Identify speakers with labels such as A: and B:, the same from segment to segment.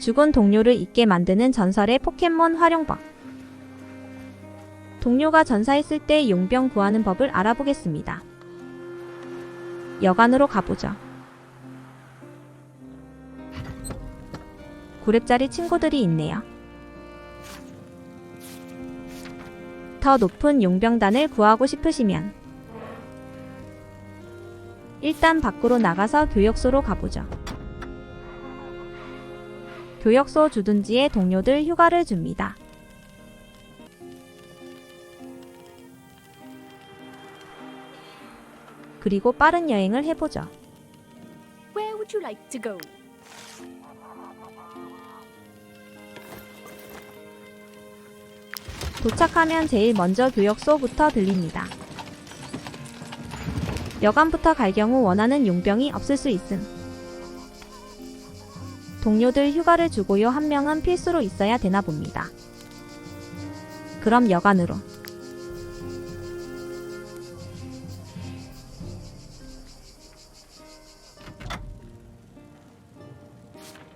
A: 죽은 동료를 잊게 만드는 전설의 포켓몬 활용법. 동료가 전사했을 때 용병 구하는 법을 알아보겠습니다. 여관으로 가보죠. 구랩자리 친구들이 있네요. 더 높은 용병단을 구하고 싶으시면 일단 밖으로 나가서 교역소로 가보죠. 교역소 주둔지에 동료들 휴가를 줍니다. 그리고 빠른 여행을 해보죠.
B: Where would you like to go?
A: 도착하면 제일 먼저 교역소부터 들립니다. 여관부터 갈 경우 원하는 용병이 없을 수 있음. 동료들 휴가를 주고요 한 명은 필수로 있어야 되나 봅니다. 그럼 여관으로.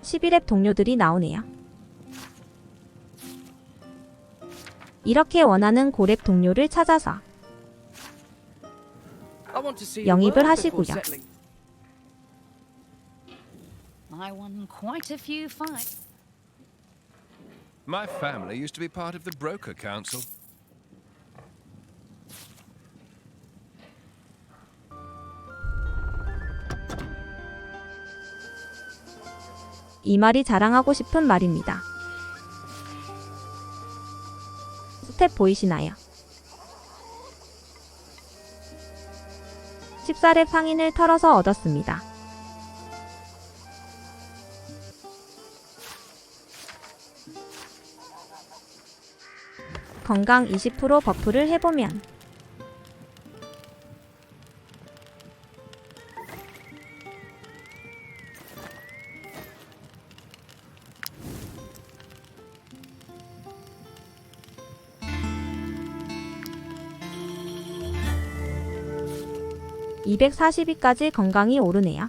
A: (11랩) 동료들이 나오네요. 이렇게 원하는 고렙 동료를 찾아서
C: 영입을 하시고요.
B: I won quite a few fights.
D: My family used to be part of the Broker Council.
A: 이 말이 자랑하고 싶은 말입니다. 스텝 보이시나요? 14렙 상인을 털어서 얻었습니다. 건강 20% 버프를 해보면 (242까지) 건강이 오르네요.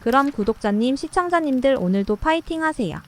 A: 그럼 구독자님, 시청자님들 오늘도 파이팅 하세요.